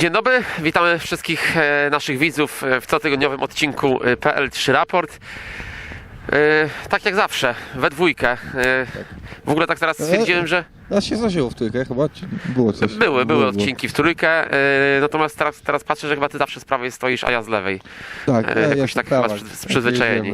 Dzień dobry, witamy wszystkich e, naszych widzów e, w cotygodniowym odcinku e, PL3 Raport. E, Tak jak zawsze, we dwójkę. E, W ogóle tak teraz stwierdziłem, że Raz się zdarzyło w trójkę chyba, czy było coś? były, były Było, odcinki w trójkę, e, natomiast teraz, teraz patrzę, że chyba ty zawsze z prawej stoisz, a ja z lewej. Tak, e, ja jakoś tak prawa, chyba z- z przyzwyczajeni.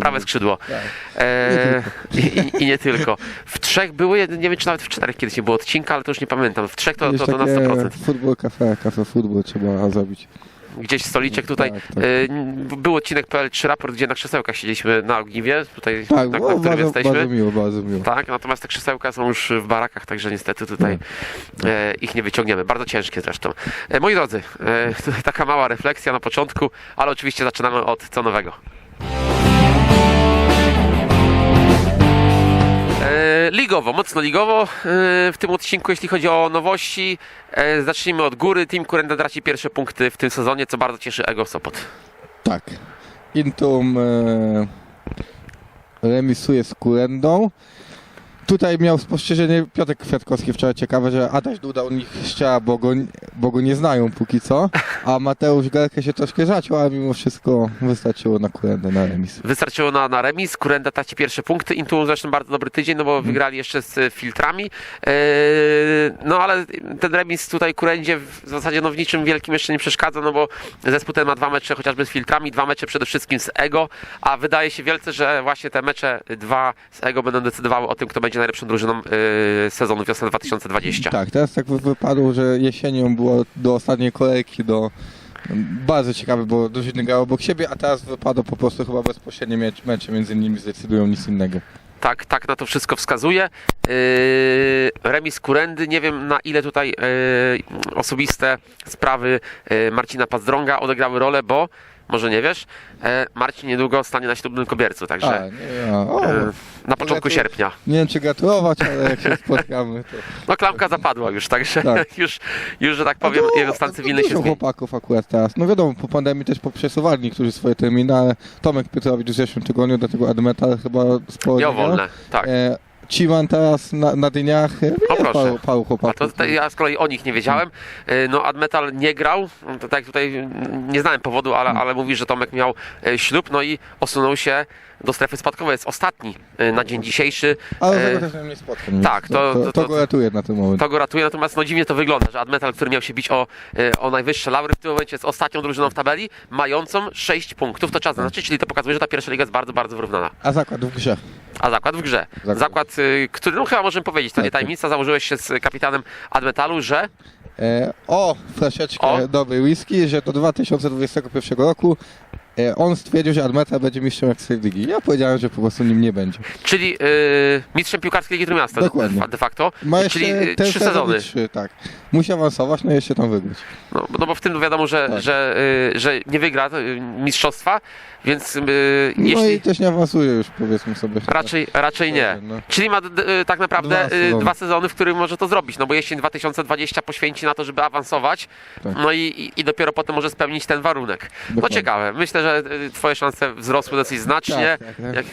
Prawe skrzydło. Tak. E, i, i- I nie tylko. W trzech były, nie wiem czy nawet w czterech kiedyś nie było odcinka, ale to już nie pamiętam. W trzech to, to, to na takie 100%. Futbol kafe, kafe futbol trzeba zrobić. Gdzieś stoliczek tutaj. Tak, tak. y, Był odcinek PL3 raport, gdzie na krzesełkach siedzieliśmy na ogniwie, tutaj Tak, na, na którym bardzo, jesteśmy. bardzo miło, bardzo miło. Tak, natomiast te krzesełka są już w barakach, także niestety tutaj e, ich nie wyciągniemy. Bardzo ciężkie zresztą. E, moi drodzy, taka mała refleksja na początku, ale oczywiście zaczynamy od co nowego. Ligowo, mocno ligowo e, w tym odcinku, jeśli chodzi o nowości. E, Zacznijmy od góry. Team Kurenda traci pierwsze punkty w tym sezonie, co bardzo cieszy Ego Sopot. Tak. Intum e, remisuje z Kurendą. Tutaj miał spostrzeżenie Piotr Kwiatkowski wczoraj ciekawe, że Adaś Duda u nich ściała, bo go, bo go nie znają póki co, a Mateusz Gelkę się troszkę zaciął, ale mimo wszystko wystarczyło na Kurendę, na remis. Wystarczyło na, na remis, Kurenda traci pierwsze punkty, Intu zresztą bardzo dobry tydzień, no bo Mhm. wygrali jeszcze z e, filtrami. Eee, no ale ten remis tutaj Kurendzie w zasadzie no, w niczym wielkim jeszcze nie przeszkadza, no bo zespół ten ma dwa mecze chociażby z filtrami, dwa mecze przede wszystkim z Ego, a wydaje się wielce, że właśnie te mecze dwa z Ego będą decydowały o tym, kto będzie najlepszą drużyną e, sezonu wiosny 2020. Tak, teraz tak wy- wypadło, że jesienią było do ostatniej kolejki, do bardzo ciekawe, bo drużyny grały obok siebie, a teraz wypadło po prostu chyba bezpośrednie mecz, mecze między nimi zdecydują nic innego. Tak, tak na to wszystko wskazuje. Yy, remis Kurendy, nie wiem na ile tutaj yy, osobiste sprawy yy, Marcina Pazdrąga odegrały rolę, bo może nie wiesz, e, Marcin niedługo stanie na ślubnym kobiercu, także A, nie, a, o, e, na początku sierpnia. nie wiem czy gratulować, ale jak się spotkamy, to... No klamka zapadła już, także Tak. już, już, że tak powiem, No, jego stan cywilny dużo się zmieni. chłopaków akurat teraz. No wiadomo, po pandemii też poprzesuwali niektórzy swoje terminy, ale Tomek Piotrowicz w zeszłym tygodniu, do tego Admetal chyba sporo Miał wolne, tak. E, Ciwan teraz na, na dniach, e, jest proszę. paru, paru A chłopaków. to, to ja z kolei o nich nie wiedziałem. E, No, Admetal nie grał. To tak tutaj mm, nie znałem powodu, ale, ale mówi, że Tomek miał e, ślub, no i osunął się do strefy spadkowej. Jest ostatni e, na dzień dzisiejszy. Ale E, tego też nie spotkam. tak, to- to, to- to, go ratuje na tym momencie. To go ratuje, natomiast no dziwnie to wygląda, że Admetal, który miał się bić o, e, o najwyższe laury w tym momencie jest ostatnią drużyną w tabeli, mającą 6 punktów. To trzeba zaznaczyć, czyli to pokazuje, że ta pierwsza liga jest bardzo, bardzo wyrównana. A zakład w grze. A zakład w grze. Zakład. Zakład, y, który, no chyba możemy powiedzieć, to Tak, nie tak. tajemnica, założyłeś się z kapitanem Admetalu, że E, o, flaszeczkę O. dobrej whisky, że do 2021 roku on stwierdził, że Admeta będzie mistrzem Ekstraligi. Ja powiedziałem, że po prostu nim nie będzie. Czyli y, mistrzem piłkarskiej Ligi Trójmiasta Dokładnie. de, facto. Ma jeszcze Czyli trzy sezony. Trzy, tak. Musi awansować, no i jeszcze tam wygrać. No, no bo w tym wiadomo, że, Tak. że, y, że nie wygra mistrzostwa, więc y, No jeśli i też nie awansuje już, powiedzmy sobie. raczej, raczej nie. No. Czyli ma tak naprawdę Dwa y, sezony. dwa sezony, w których może to zrobić, no bo jesień 2020 poświęci na to, żeby awansować, Tak. no i, i, i dopiero potem może spełnić ten warunek. No Dokładnie. ciekawe, myślę, że y, twoje szanse wzrosły dosyć znacznie. Tak, tak, tak. Jak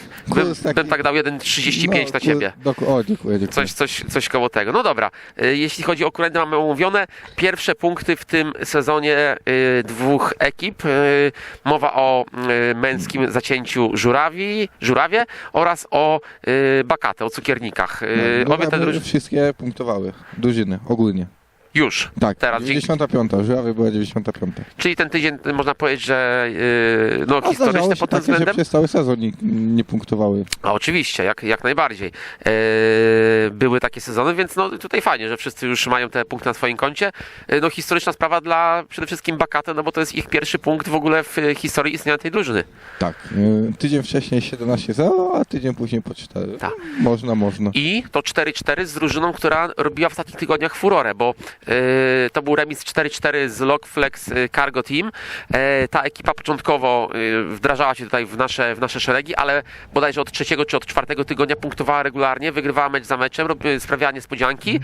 bym, taki- bym tak dał 1,35 No, na ciebie. o, dziękuję, dziękuję. Coś, coś, coś koło tego. No dobra, y, jeśli chodzi o Kurendę mamy omówione. Pierwsze punkty w tym sezonie y, dwóch ekip. Y, Mowa o y, męskim zacięciu żurawi, żurawie oraz o y, bakatę, o cukiernikach. Y, no, Obie te drużyny Wszystkie punktowały. Drużyny, ogólnie. Już. Tak, Teraz dzięki- 95. Żurawie była 95. Czyli ten tydzień można powiedzieć, że y, no, A historyczny pod tym takie, że względem. przez cały sezon nie, nie punktowały. A oczywiście, jak, jak najbardziej. E, były takie sezony, więc no, tutaj fajnie, że wszyscy już mają te punkty na swoim koncie. E, no, historyczna sprawa dla przede wszystkim Bakate, no bo to jest ich pierwszy punkt w ogóle w e, historii istnienia tej drużyny. Tak. Tydzień wcześniej 17-0, a tydzień później po 4. Tak. Można, można. I to 4-4 z drużyną, która robiła w ostatnich tygodniach furorę, bo to był remis 4-4 z Lockflex e, Cargo Team. E, ta ekipa początkowo e, wdrażała się tutaj w nasze, w nasze szeregi, ale bodajże od trzeciego czy od czwartego tygodnia punktowała regularnie, wygrywała mecz za meczem, sprawiała niespodzianki.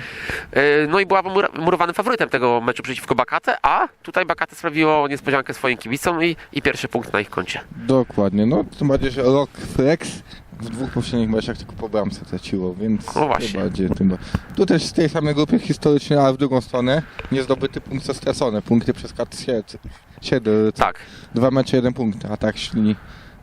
No i była mur- murowanym faworytem tego meczu przeciwko Bakate, a tutaj Bakate sprawiło niespodziankę swoim kibicom i, i pierwszy punkt na ich koncie. Dokładnie. No, tym bardziej, że Rock Flex w dwóch poprzednich meczach tylko po bramce traciło, więc No właśnie. tym bardziej tym. Tu też z tej samej grupy historycznie, ale w drugą stronę nie zdobyty punkt co stracone. Punkty przez kat Siedlce. Siedlce. Tak. Dwa mecze, jeden punkt, a tak szli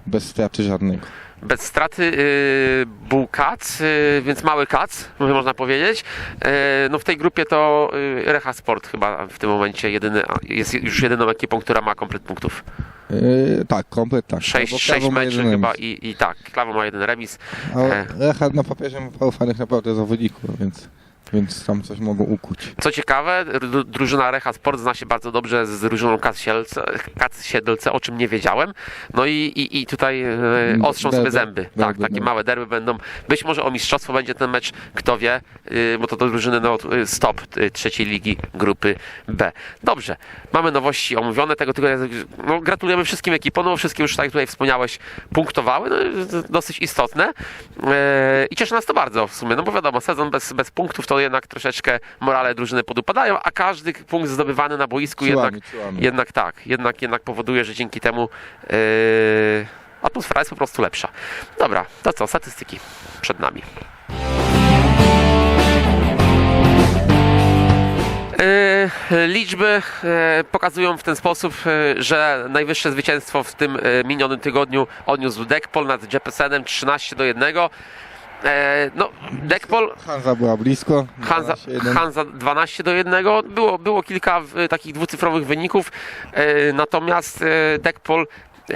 bez straty żadnego. Bez straty yy, był kac, yy, więc mały kac, można powiedzieć. Yy, no w tej grupie to yy, Recha Sport chyba w tym momencie jedyny, jest już jedyną ekipą, która ma komplet punktów. Yy, tak, komplet tak. Sześć, sześć jeden chyba i, i tak, Klawo ma jeden remis. A E. Recha na papierze ma paru fajnych naprawdę zawodników, więc, więc tam coś mogą ukuć. Co ciekawe, dru- drużyna Recha Sport zna się bardzo dobrze z drużyną Kac Siedlce, o czym nie wiedziałem. No i, i, i tutaj e, ostrzą sobie Derby. zęby. Derby, Tak, takie no. małe derby będą. Być może o mistrzostwo będzie ten mecz, kto wie, y, bo to do drużyny no, y, stop y, trzeciej ligi grupy B. Dobrze, mamy nowości omówione tego tygodnia. No, gratulujemy wszystkim ekipom, no wszystkie już tak jak tutaj wspomniałeś, punktowały, no, dosyć istotne. E, I cieszy nas to bardzo w sumie, no bo wiadomo, sezon bez, bez punktów to jednak troszeczkę morale drużyny podupadają, a każdy punkt zdobywany na boisku jednak, jednak tak, jednak, jednak powoduje, że dzięki temu yy, atmosfera jest po prostu lepsza. Dobra, to co, statystyki przed nami. Yy, Liczby yy, pokazują w ten sposób, yy, że najwyższe zwycięstwo w tym minionym tygodniu odniósł Dekpol nad Jepesenem 13 do 1. Yy, No, Dekpol Hansa była blisko. Hansa, 12-1. Hansa 12 do 1. Było, było kilka e, takich dwucyfrowych wyników, e, natomiast e, Dekpol e,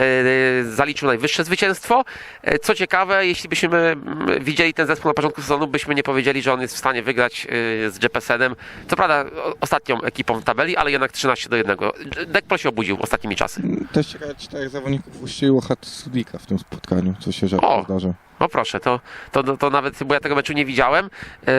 zaliczył najwyższe zwycięstwo. E, Co ciekawe, jeśli byśmy mm, widzieli ten zespół na początku sezonu, byśmy nie powiedzieli, że on jest w stanie wygrać e, z Jepesenem. Co prawda ostatnią ekipą w tabeli, ale jednak 13 do 1. Dekpol się obudził ostatnimi czasy. Też ciekawe, czterech zawodników uścieliło Hatsudika w tym spotkaniu, co się rzadko zdarza. No proszę, to, to, to nawet, bo ja tego meczu nie widziałem. E,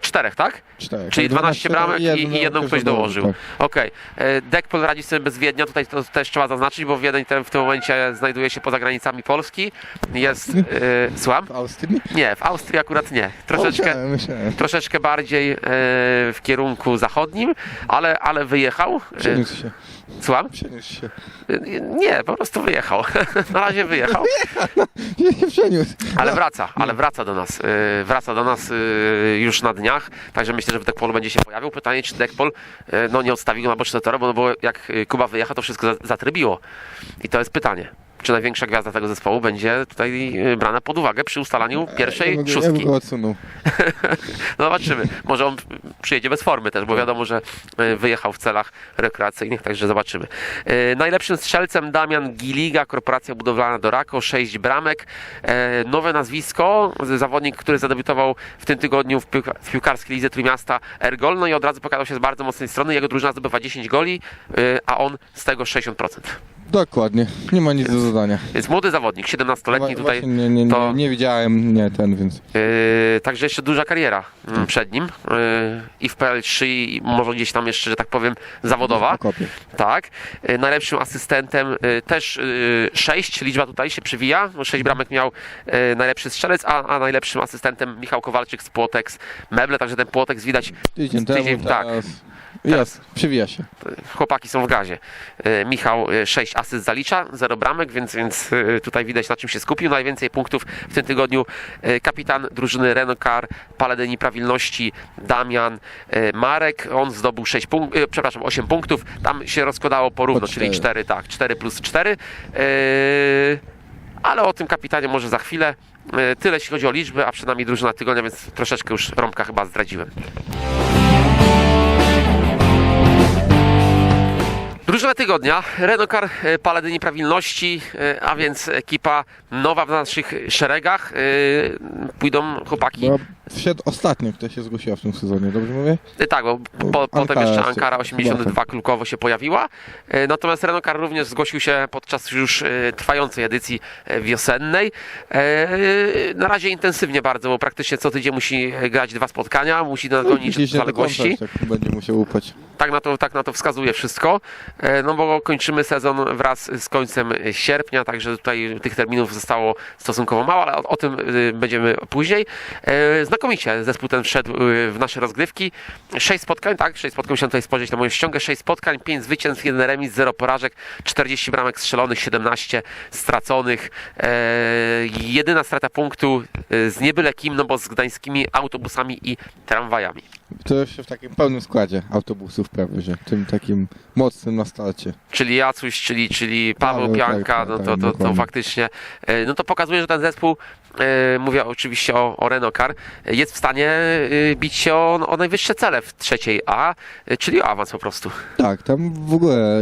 czterech, tak? Czterech. Czyli 12 bramek i, i jedną ktoś dołożył. Tak. Okej. E, Dekpol radzi sobie bez Wiednia, tutaj to też trzeba zaznaczyć, bo Wiedeń ten w tym momencie znajduje się poza granicami Polski. Jest, e, słucham? W Austrii? Nie, w Austrii akurat nie. Troszeczkę, Myślałem, myślałem. troszeczkę bardziej e, w kierunku zachodnim, ale, ale wyjechał. Przeniósł się. Słucham? Przeniósł się. E, Nie, po prostu wyjechał. Na razie wyjechał. Nie, nie przeniósł. Ale wraca, ale wraca do nas. y, Wraca do nas y, już na dniach, także myślę, że w Dekpolu będzie się pojawił. Pytanie, czy Dekpol y, no, nie odstawi go na boczne tory, bo, no, bo jak y, Kuba wyjecha, to wszystko za- zatrybiło. I to jest pytanie. Czy największa gwiazda tego zespołu będzie tutaj y, brana pod uwagę przy ustalaniu Ja pierwszej Ja szóstki? bym go odsunął. No zobaczymy. Może on przyjedzie bez formy też, bo wiadomo, że e, wyjechał w celach rekreacyjnych, także zobaczymy. E, Najlepszym strzelcem Damian Giliga, Korporacja Budowlana Dorako, 6 bramek. Nowe nazwisko, zawodnik, który zadebiutował w tym tygodniu w, piłka- w piłkarskiej lidze Trójmiasta Ergol, no i od razu pokazał się z bardzo mocnej strony. Jego drużyna zdobywa 10 goli, a on z tego 60%. Dokładnie. Nie ma nic do zadania. Więc młody zawodnik, 17-letni tutaj. Właśnie nie, nie, nie, to- nie widziałem, nie ten, więc Yy, także jeszcze duża kariera mm, przed nim yy, i w PL3 i może gdzieś tam jeszcze, że tak powiem, zawodowa. kopię. Tak. Yy, najlepszym asystentem yy, też 6, liczba tutaj się przywija. 6 bramek miał yy, najlepszy strzelec, a, a najlepszym asystentem Michał Kowalczyk z Płotex Meble, także ten Płotex widać, Tydzień Tydzień, tak. teraz... Jest, przywija się. chłopaki są w gazie. Yy, Michał 6 asyst zalicza, 0 bramek, więc, więc yy, tutaj widać na czym się skupił. Najwięcej punktów w tym tygodniu kapitan drużyny Renault Car, Paladyni Prawilności Damian Marek. On zdobył 6 punktów, przepraszam, 8 punktów. Tam się rozkładało porówno, Po czyli cztery. 4, tak, 4 plus 4. Yy, ale o tym kapitanie może za chwilę. Tyle jeśli chodzi o liczby, a przynajmniej drużyna tygodnia, więc troszeczkę już Romka chyba zdradziłem. Drużyna tygodnia, Renokar e, Paladyni Prawilności, e, a więc ekipa nowa w naszych szeregach. E, Pójdą chłopaki. Wszedł ostatnio, kto się zgłosiła w tym sezonie, dobrze mówię? Tak, bo po, potem jeszcze Ankara 82 klukowo się pojawiła. Natomiast Renokar również zgłosił się podczas już trwającej edycji wiosennej. Na razie intensywnie bardzo, bo praktycznie co tydzień musi grać dwa spotkania, musi nadgonić Gdzieś nie do zaległości. tak będzie musiał upać. Tak na, to, tak na to wskazuje wszystko, no bo kończymy sezon wraz z końcem sierpnia, także tutaj tych terminów zostało stosunkowo mało, ale o, o tym y, będziemy później. E, znakomicie zespół ten wszedł y, w nasze rozgrywki. Sześć spotkań, tak? Sześć spotkań, musiałem tutaj spojrzeć na moją ściągę. Sześć spotkań, pięć zwycięstw, jeden remis, zero porażek, 40 bramek strzelonych, 17 straconych. E, jedyna strata punktu e, z niebyle kim, no bo z gdańskimi autobusami i tramwajami. To jeszcze w takim pełnym składzie autobusów prawie, że tym takim mocnym na starcie. czyli Jacuś, czyli, czyli Paweł Paweł, Pianka, tak, no tak, to, to, to faktycznie, e, no to pokazuje, że ten zespół, e, mówię oczywiście o, o Renokar, jest w stanie e, bić się o, o najwyższe cele w trzeciej A, czyli o awans po prostu. Tak, tam w ogóle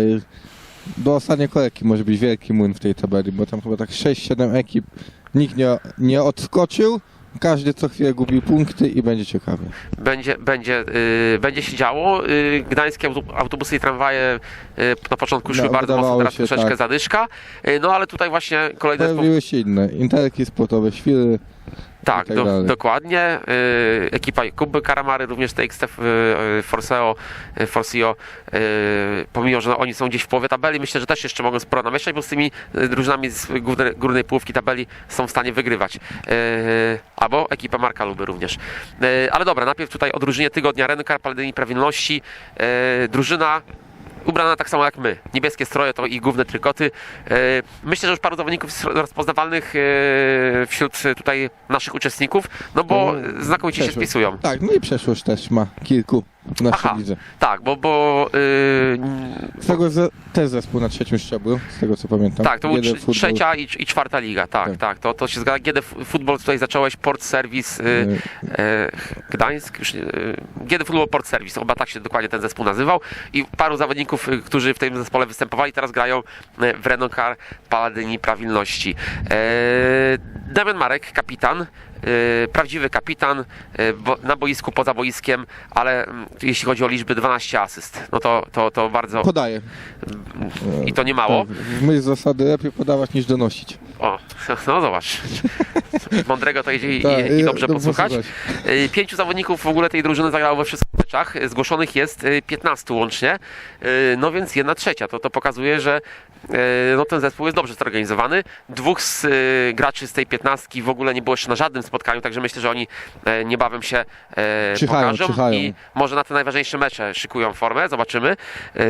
do ostatniej kolejki może być wielki młyn w tej tabeli, bo tam chyba tak 6-7 ekip nikt nie, nie odskoczył, każdy co chwilę gubił punkty i będzie ciekawie. Będzie, będzie, e, będzie się działo. E, Gdańskie auto- autobusy i tramwaje e, na początku szły No, bardzo mocno, teraz się, troszeczkę tak. zadyszka. E, No ale tutaj właśnie kolejny zespół Pojawiły się inne, interki sportowe, świry, Tak, tak do, dokładnie. Y, ekipa Kuby Karamary, również TXT y, y, Forseo, y, Forsio, y, pomimo, że no, oni są gdzieś w połowie tabeli, myślę, że też jeszcze mogą sporo namieszać, bo z tymi y, drużynami z górnej, górnej połówki tabeli są w stanie wygrywać. Y, albo ekipa Marka Luby również. Y, ale dobra, najpierw tutaj o drużynie tygodnia Renykar Paladini Prawilności. Drużyna ubrana tak samo jak my. Niebieskie stroje to ich główne trykoty. E, Myślę, że już paru zawodników rozpoznawalnych e, wśród e, tutaj naszych uczestników, no bo No, znakomicie się przeszłość. wpisują. Tak, no i przeszłość też ma kilku w naszej Aha. lidze. Tak, bo, bo e, Z tego ze, też zespół na trzecim szczeblu, z tego co pamiętam. tak, to był futbol, trzecia i, i czwarta liga, tak, tak, Tak. to, to się zgadza. GD Football tutaj zacząłeś, Port Service, e, y, e, Gdańsk, już e, GD Football Port Service, chyba tak się dokładnie ten zespół nazywał i paru zawodników, e, którzy w tym zespole występowali, teraz grają e, w Renokar Paladyni Prawilności. E, Damian Marek, kapitan, e, prawdziwy kapitan e, bo, na boisku, poza boiskiem, ale mm, jeśli chodzi o liczby 12 asyst, no to, to, to bardzo Podaje. i to nie mało. Tak, w myśl zasady lepiej podawać niż donosić. O, no zobacz. Mądrego to idzie i, Tak, i, i dobrze posłuchać. posłuchać. Y, Pięciu zawodników w ogóle tej drużyny zagrało we wszystkich meczach. Y, Zgłoszonych jest y, 15 łącznie. Y, No więc jedna trzecia. To, to pokazuje, że y, no, ten zespół jest dobrze zorganizowany. Dwóch z y, graczy z tej 15 w ogóle nie było jeszcze na żadnym spotkaniu, także myślę, że oni e, niebawem się e, Czyhają, pokażą czyhają. i może na te najważniejsze mecze szykują formę. Zobaczymy. Y,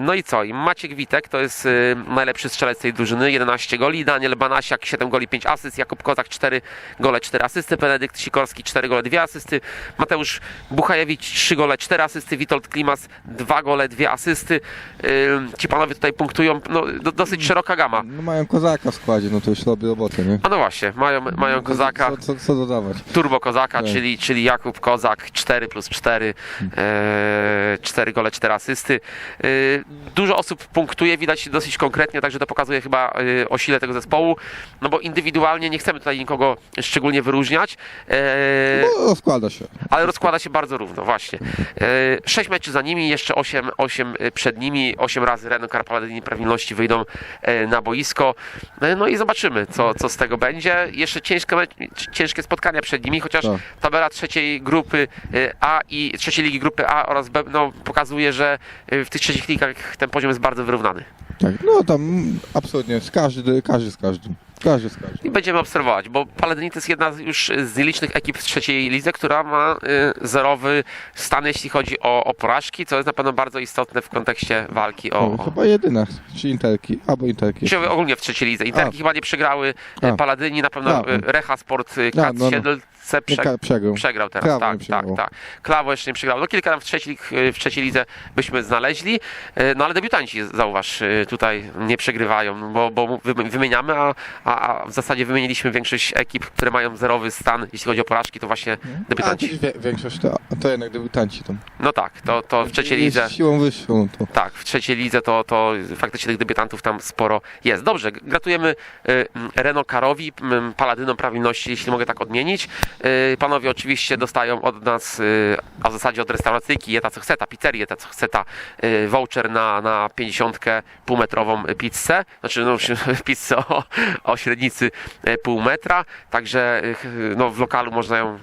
No i co? I Maciek Witek to jest y, najlepszy strzelec tej drużyny, 11 goli. Daniel Banasiak 7 goli, 5 asyst. Jakub Kozak 4 gole, 4 asysty. Benedykt Sikorski 4 gole, 2 asysty. Mateusz Buchajewicz 3 gole, 4 asysty. Witold Klimas 2 gole, 2 asysty. Ci panowie tutaj punktują. No, do, dosyć szeroka gama. No mają kozaka w składzie, no to już robi robotę, nie? A no właśnie, mają, mają Kozaka. Co, co, co dodawać? Turbo Kozaka, Tak. czyli, czyli Jakub Kozak 4 plus 4, e, 4 gole, 4 asysty. E, dużo osób punktuje, widać dosyć konkretnie, także to pokazuje chyba e, o sile tego zespołu, no bo indywidualnie nie chcemy tutaj nikogo szczególnie wyróżniać, e, No, rozkłada się. ale rozkłada się bardzo równo, właśnie. E, Sześć meczy za nimi, jeszcze osiem, osiem przed nimi, osiem razy Renault Karpaladini Prawilności wyjdą e, na boisko. No i zobaczymy, co, co z tego będzie. Jeszcze ciężkie, ciężkie spotkania przed nimi, chociaż Tak. tabela trzeciej grupy A i trzeciej ligi grupy A oraz B no, pokazuje, że w tych trzecich ligach ten poziom jest bardzo wyrównany. Tak, no tam absolutnie, z każdy, każdy z każdym. Każdy z każdym. I będziemy obserwować, bo Paladini to jest jedna z- już z nielicznych ekip w trzeciej lidze, która ma y, zerowy stan, jeśli chodzi o, o porażki, co jest na pewno bardzo istotne w kontekście walki o... O, o chyba jedyna, czy Interki, albo Interki. czy ogólnie w trzeciej lidze. Interki A. chyba nie przegrały, A. y, Paladyni na pewno A. y, Recha Sport y, Kat no, no. Prze, przegrał. przegrał teraz. Klawo tak, tak, tak. Klawo jeszcze nie przegrał. No kilka tam w trzeciej, lig- w trzeciej lidze byśmy znaleźli, y, no ale debiutanci, zauważ, y, tutaj nie przegrywają, bo, bo wymi- wymieniamy, a, a, a w zasadzie wymieniliśmy większość ekip, które mają zerowy stan, jeśli chodzi o porażki, to właśnie A, debiutanci. wie, większość to, to jednak debiutanci tam. No tak, to, to w trzeciej lidze. Siłą wyższą to. Tak, w trzeciej lidze to, to faktycznie tych debiutantów tam sporo jest. Dobrze, gratulujemy y, Reno Karowi, paladynom prawilności, jeśli mogę tak odmienić. Y, Panowie oczywiście dostają od nas, y, a w zasadzie od restauracyjki, jeta co chce, ta pizzeria, jeta co chce, ta y, voucher na, na 50 półmetrową pizzę, znaczy no, pizzę o, o średnicy pół metra, także no, w lokalu można ją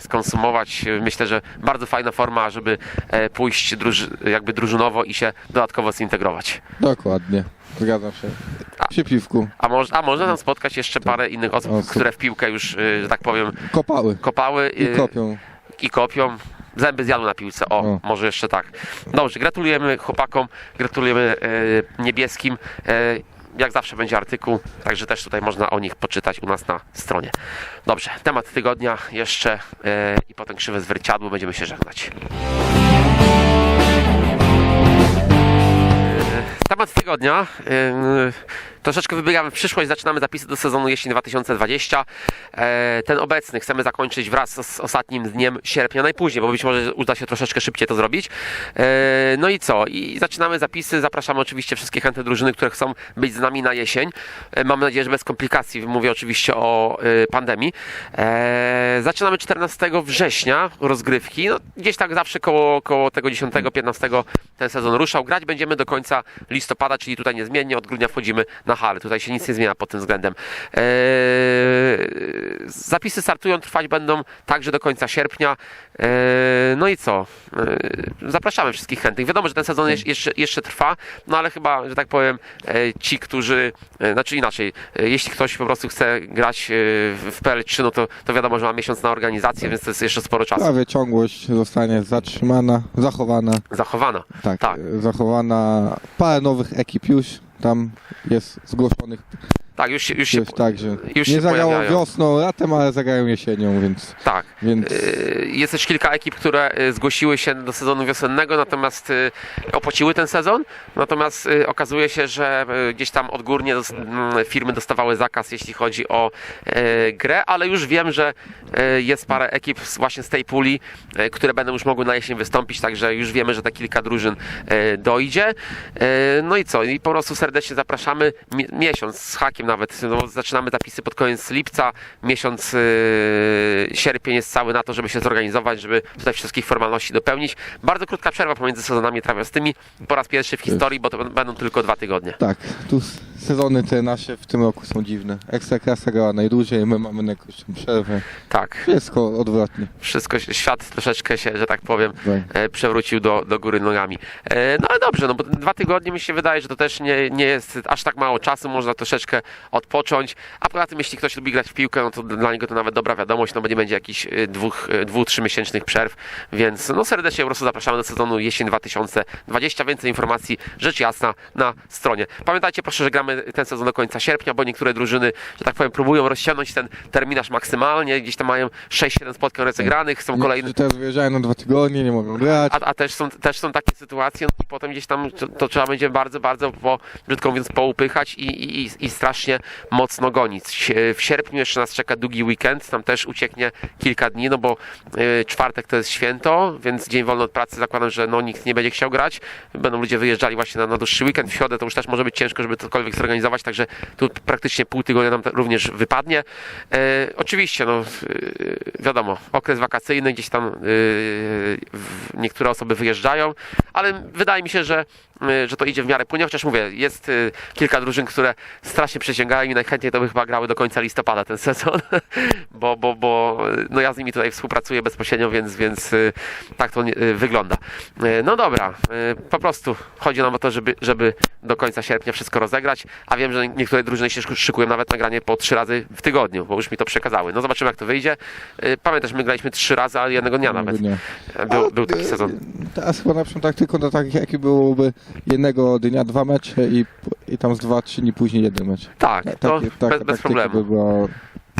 skonsumować. Myślę, że bardzo fajna forma, żeby e, pójść jakby drużynowo i się dodatkowo zintegrować. Dokładnie. Zgadzam się. A- Przy piwku. A, może, a można tam spotkać jeszcze parę innych osób, Osób. które w piłkę już, y, że tak powiem, Kopały kopały i y, kopią. i kopią. Zęby zjadły na piłce. O, O. może jeszcze tak. Dobrze, gratulujemy chłopakom, gratulujemy e, niebieskim. E, jak zawsze będzie artykuł, także też tutaj można o nich poczytać u nas na stronie. Dobrze, temat tygodnia jeszcze e, i potem krzywe zwierciadło, będziemy się żegnać. Temat tygodnia. Troszeczkę wybiegamy w przyszłość, zaczynamy zapisy do sezonu jesień 2020. E, Ten obecny chcemy zakończyć wraz z ostatnim dniem sierpnia, najpóźniej, bo być może uda się troszeczkę szybciej to zrobić. E, No i co? I zaczynamy zapisy. Zapraszamy oczywiście wszystkie chętne drużyny, które chcą być z nami na jesień. E, Mam nadzieję, że bez komplikacji. Mówię oczywiście o pandemii. Zaczynamy 14 września rozgrywki. No, gdzieś tak zawsze koło, koło tego 10-15 ten sezon ruszał. Grać będziemy do końca listopada, czyli tutaj niezmiennie. Od grudnia wchodzimy na hale. Tutaj się nic nie zmienia pod tym względem. Eee, zapisy startują, trwać będą także do końca sierpnia. Eee, no i co? Eee, zapraszamy wszystkich chętnych. Wiadomo, że ten sezon jeż- jeszcze, jeszcze trwa, no ale chyba, że tak powiem, e, ci, którzy, e, znaczy inaczej, e, jeśli ktoś po prostu chce grać w PL3, no to, to wiadomo, że ma miesiąc na organizację, więc to jest jeszcze sporo czasu. Prawie ciągłość zostanie zatrzymana, zachowana. Zachowana. Tak, Tak. e, zachowana. Parę nowych ekip już tam jest zgłoszonych. Tak, już się, już się, Jest tak, że już się nie zagrało pojawiają. wiosną, latem, ale zagrają jesienią, więc, tak. więc Y, Jest też kilka ekip, które y, zgłosiły się do sezonu wiosennego, natomiast y, opłaciły ten sezon. Natomiast okazuje się, że gdzieś tam odgórnie firmy dostawały zakaz, jeśli chodzi o grę, ale już wiem, że jest parę ekip właśnie z tej puli, które będą już mogły na jesień wystąpić, także już wiemy, że te kilka drużyn dojdzie. No i co? I po prostu serdecznie zapraszamy. Mi- Miesiąc z hakiem nawet. No, zaczynamy zapisy pod koniec lipca. Miesiąc y, sierpień jest cały na to, żeby się zorganizować, żeby tutaj wszystkich formalności dopełnić. Bardzo krótka przerwa pomiędzy sezonami trawiastymi. Po raz pierwszy w historii, bo to będą tylko dwa tygodnie. tak, tu sezony te nasze w tym roku są dziwne. Ekstraklasa grała najdłużej, my mamy najkrótszą przerwę. Tak. Wszystko odwrotnie. Wszystko, świat troszeczkę się, że tak powiem, Tak. e, przewrócił do, do góry nogami. E, No ale dobrze, no bo dwa tygodnie mi się wydaje, że to też nie, nie jest aż tak mało czasu, można troszeczkę odpocząć, a poza tym jeśli ktoś lubi grać w piłkę, no to dla niego to nawet dobra wiadomość, no bo nie będzie jakichś e, dwóch, dwóch, trzymiesięcznych przerw, więc no serdecznie po prostu zapraszamy do sezonu jesień 2020, więcej informacji, rzecz jasna, na stronie. Pamiętajcie proszę, że gramy ten sezon do końca sierpnia, bo niektóre drużyny, że tak powiem, próbują rozciągnąć ten terminarz maksymalnie, gdzieś tam mają 6-7 spotkań rozegranych, są kolejne Niektórzy teraz wyjeżdżają na dwa tygodnie, nie mogą grać. a, a też, są, też są takie sytuacje, no i potem gdzieś tam to, to trzeba będzie bardzo, bardzo, po, brzydko mówiąc, poupychać i, i, i- i strasznie mocno gonić. W sierpniu jeszcze nas czeka długi weekend, tam też ucieknie kilka dni, no bo y, czwartek to jest święto, więc dzień wolny od pracy zakładam, że no, nikt nie będzie chciał grać. Będą ludzie wyjeżdżali właśnie na, na dłuższy weekend, w środę to już też może być ciężko, żeby cokolwiek zorganizować, także tu praktycznie pół tygodnia nam również wypadnie. E, oczywiście, no, y, wiadomo, okres wakacyjny, gdzieś tam w- niektóre osoby wyjeżdżają, ale wydaje mi się, że, y, że to idzie w miarę płynnie, chociaż mówię, jest kilka drużyn, które strasznie przysięgają i najchętniej to by chyba grały do końca listopada ten sezon, bo, bo, bo no ja z nimi tutaj współpracuję bezpośrednio, więc, więc tak to nie- wygląda. No dobra, po prostu chodzi nam o to, żeby, żeby do końca sierpnia wszystko rozegrać, a wiem, że niektóre drużyny się szykują nawet nagranie po trzy razy w tygodniu, bo już mi to przekazały. No zobaczymy jak to wyjdzie. Y, Pamiętasz, my graliśmy trzy razy, ale jednego dnia nawet. Nie. Był, A, był taki e, sezon. Teraz chyba lepszą taktyką do takich jaki byłoby jednego dnia dwa mecze i, i tam z dwa, trzy dni później jeden mecz. Tak, Takie- to taka bez, bez problemu. by była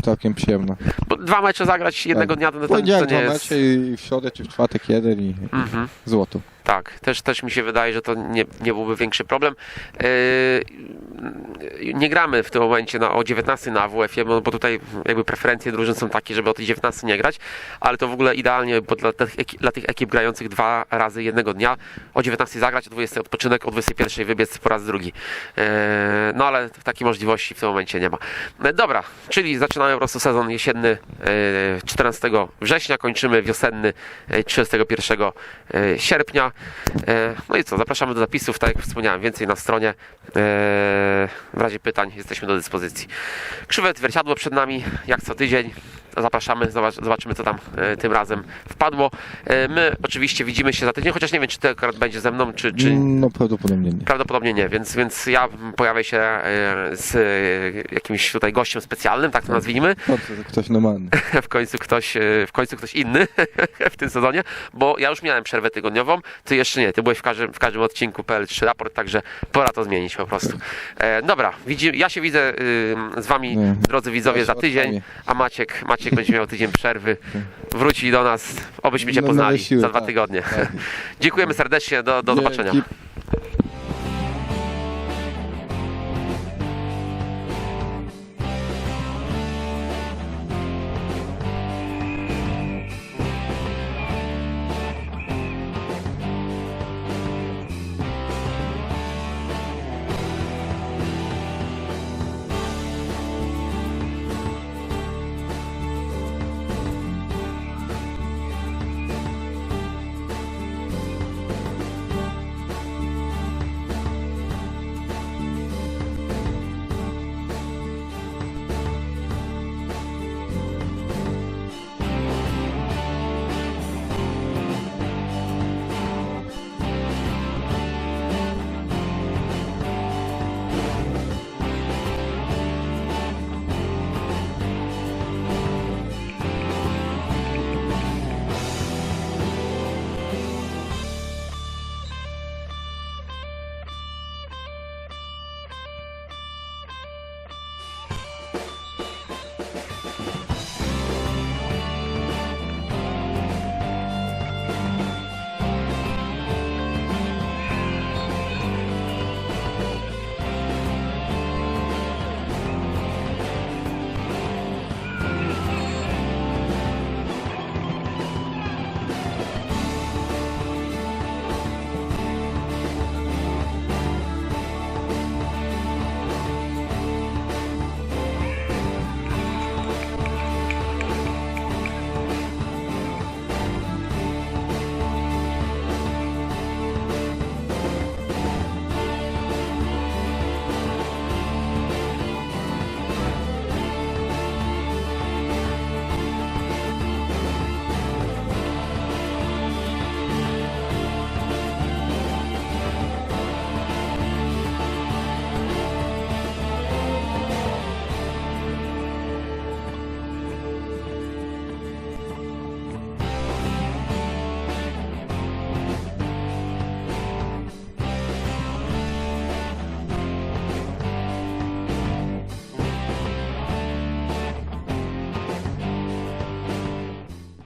całkiem przyjemna. Bo dwa mecze zagrać jednego Tak. dnia to, to, to dwa nie jest... mecze i w środę czy w czwartek jeden i Mhm. złoto. Tak, też, też mi się wydaje, że to nie, nie byłby większy problem. Yy, nie gramy w tym momencie na, o 19 na AWF-ie, bo, bo tutaj jakby preferencje drużyn są takie, żeby o tej 19 nie grać, ale to w ogóle idealnie, bo dla tych, ekip, dla tych ekip grających dwa razy jednego dnia, o 19 zagrać, o 20 odpoczynek, o 21 wybiec po raz drugi. Yy, no ale takiej możliwości w tym momencie nie ma. Yy, Dobra, czyli zaczynamy po prostu sezon jesienny yy, 14 września, kończymy wiosenny yy, 31 yy, sierpnia. E, No i co, zapraszamy do zapisów, tak jak wspomniałem, więcej na stronie. E, W razie pytań jesteśmy do dyspozycji. Krzywe zwierciadło przed nami, jak co tydzień. Zapraszamy, zobacz, zobaczymy co tam e, tym razem wpadło. E, my oczywiście widzimy się za tydzień, chociaż nie wiem, czy ty akurat będzie ze mną, czy, czy No prawdopodobnie nie. prawdopodobnie nie, więc, więc ja pojawię się e, z jakimś tutaj gościem specjalnym, tak to nazwijmy. Co, to ktoś normalny. w końcu ktoś, w końcu ktoś inny w tym sezonie, bo ja już miałem przerwę tygodniową, ty jeszcze nie, ty byłeś w każdym, w każdym odcinku PL3 raport, także pora to zmienić po prostu. Dobra, widzi, ja się widzę z wami, Nie. drodzy widzowie, za tydzień, a Maciek, Maciek będzie miał tydzień przerwy, wróci do nas, obyśmy cię No, poznali za dwa tak, tygodnie. tak. Dziękujemy serdecznie, do, do zobaczenia. Dzięki.